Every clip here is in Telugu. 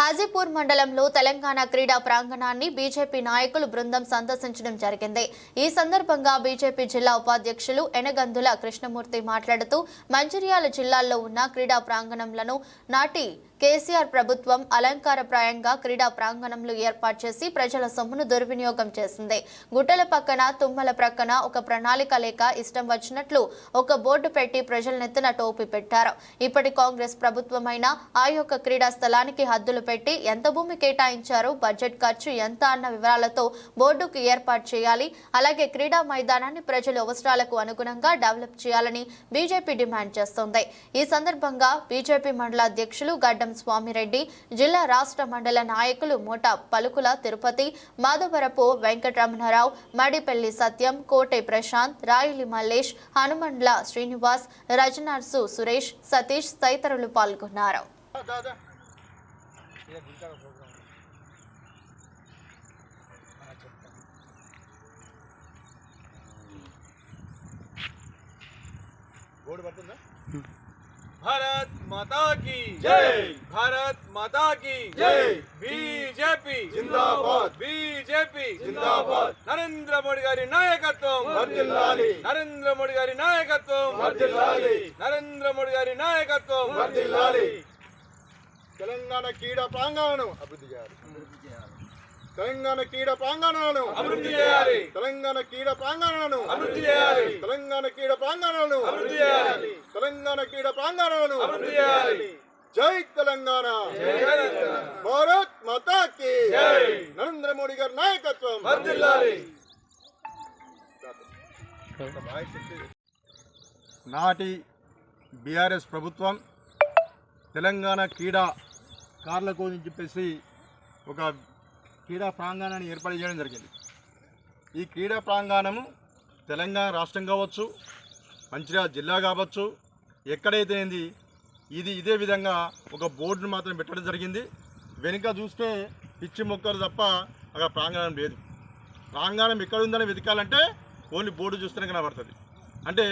హాజీపూర్ మండలంలో తెలంగాణ క్రీడా ప్రాంగణాన్ని బీజేపీ నాయకులు బృందం సందర్శించడం జరిగింది. ఈ సందర్భంగా బీజేపీ జిల్లా ఉపాధ్యక్షులు ఎనగందుల కృష్ణమూర్తి మాట్లాడుతూ మంచిర్యాల జిల్లాల్లో ఉన్న క్రీడా ప్రాంగణంలను నాటి కేసీఆర్ ప్రభుత్వం అలంకారప్రాయంగా క్రీడా ప్రాంగణంలో ఏర్పాటు చేసి ప్రజల సొమ్మును దుర్వినియోగం చేసింది. గుట్టల పక్కన తుమ్మల ప్రక్కన ఒక ప్రణాళిక లేక ఇష్టం వచ్చినట్లు ఒక బోర్డు పెట్టి ప్రజలనెత్తిన టోపీ పెట్టారు. ఇప్పటి కాంగ్రెస్ ప్రభుత్వమైనా ఆ యొక్క క్రీడా స్థలానికి హద్దులు పెట్టి ఎంత భూమి కేటాయించారు బడ్జెట్ ఖర్చు ఎంత అన్న వివరాలతో బోర్డుకు ఏర్పాటు చేయాలి. అలాగే క్రీడా మైదానాన్ని ప్రజల అవసరాలకు అనుగుణంగా డెవలప్ చేయాలని బీజేపీ డిమాండ్ చేస్తోంది. ఈ సందర్భంగా బీజేపీ మండల అధ్యక్షులు గడ్డం స్వామిరెడ్డి జిల్లా రాష్ట్ర మండల నాయకులు మూట పలుకుల తిరుపతి మాధవరపు వెంకటరమణరావు మడిపెల్లి సత్యం కోటె ప్రశాంత్ రాయలి మల్లేష్ హనుమండ్ల శ్రీనివాస్ రజనార్సు సురేష్ సతీష్ తదితరులు పాల్గొన్నారు. బోర్డు పడుతుందా? భారత్ మాతాకి జై భారత్ మాతాకి జై బీజేపీ జిందాబాద్ బీజేపీ జిందాబాద్ నరేంద్ర మోడీ గారి నాయకత్వం వర్ధిల్లాలి నరేంద్ర మోడీ గారి నాయకత్వం వర్ధిల్లాలి నరేంద్ర మోడీ గారి నాయకత్వం వర్ధిల్లాలి తెలంగాణ క్రీడా ప్రాంగణను అభివృద్ధి చేయాలి. తెలంగాణ క్రీడ ప్రాంగణాలను అభివృద్ధి చేయాలి. తెలంగాణ క్రీడ ప్రాంగణాలను అభివృద్ధి చేయాలి. తెలంగాణ క్రీడ ప్రాంగణాలను అభివృద్ధి చేయాలి. తెలంగాణ క్రీడా ప్రాంగణాలను అభివృద్ధి చేయాలి. జై తెలంగాణ. తెలంగాణ. భారత్ మాతా కి జై. నరేంద్ర మోడీ గారి నాయకత్వం. నాటి బీఆర్ఎస్ ప్రభుత్వం తెలంగాణ క్రీడా కార్లకు అని చెప్పేసి ఒక క్రీడా ప్రాంగణాన్ని ఏర్పాటు చేయడం జరిగింది. ఈ క్రీడా ప్రాంగణము తెలంగాణ రాష్ట్రం కావచ్చు మంచిర్యాల జిల్లా కావచ్చు ఎక్కడైతే ఏంది? ఇది ఇదే విధంగా ఒక బోర్డును మాత్రం పెట్టడం జరిగింది. వెనుక చూస్తే పిచ్చి మొక్కలు తప్ప అక్కడ ప్రాంగణం లేదు. ప్రాంగణం ఎక్కడ ఉందని వెతకాలంటే ఓన్లీ బోర్డు చూస్తేనే కనబడుతుంది. అంటే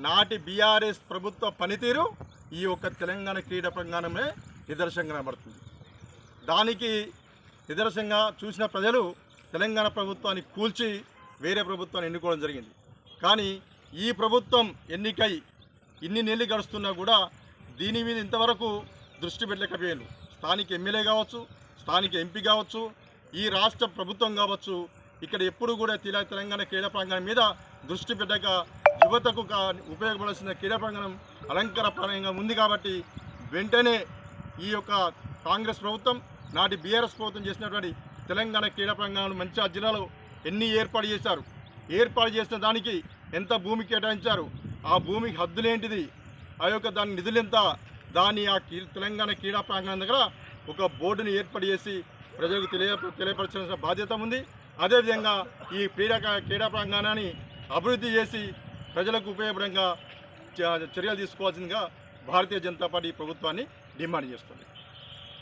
నాటి బీఆర్ఎస్ ప్రభుత్వ పనితీరు ఈ యొక్క తెలంగాణ క్రీడా ప్రాంగణమే నిదర్శనంగా కనబడుతుంది. దానికి నిదర్శనంగా చూసిన ప్రజలు తెలంగాణ ప్రభుత్వాన్ని కూల్చి వేరే ప్రభుత్వాన్ని ఎన్నుకోవడం జరిగింది. కానీ ఈ ప్రభుత్వం ఎన్నికై ఇన్ని నెలలు గడుస్తున్నా కూడా దీని మీద ఇంతవరకు దృష్టి పెట్టలేకపోయాను స్థానిక ఎమ్మెల్యే కావచ్చు స్థానిక ఎంపీ కావచ్చు ఈ రాష్ట్ర ప్రభుత్వం కావచ్చు ఇక్కడ ఎప్పుడు కూడా తెల- తెలంగాణ క్రీడా ప్రాంగణం మీద దృష్టి పెట్టక యువతకు ఉపయోగపడాల్సిన క్రీడా ప్రాంగణం అలంకార ప్రాంగణంగా ఉంది కాబట్టి వెంటనే ఈ యొక్క కాంగ్రెస్ ప్రభుత్వం నాటి బీఆర్ఎస్ ప్రభుత్వం చేసినటువంటి తెలంగాణ క్రీడా ప్రాంగణాలు మంచిర్యాల జిల్లాలో ఎన్ని ఏర్పాటు చేశారు? ఏర్పాటు చేసిన దానికి ఎంత భూమి కేటాయించారు? ఆ భూమికి హద్దులేంటిది? ఆ యొక్క దాని నిధులు ఎంత దాన్ని ఆ తెలంగాణ క్రీడా ప్రాంగణం దగ్గర ఒక బోర్డుని ఏర్పాటు చేసి ప్రజలకు తెలియ తెలియపరచాల్సిన బాధ్యత ఉంది. అదేవిధంగా ఈ క్రీడా క్రీడా ప్రాంగణాన్ని అభివృద్ధి చేసి ప్రజలకు ఉపయోగపడంగా చ- చర్యలు తీసుకోవాల్సిందిగా భారతీయ జనతా పార్టీ ప్రభుత్వాన్ని డిమాండ్ చేస్తుంది.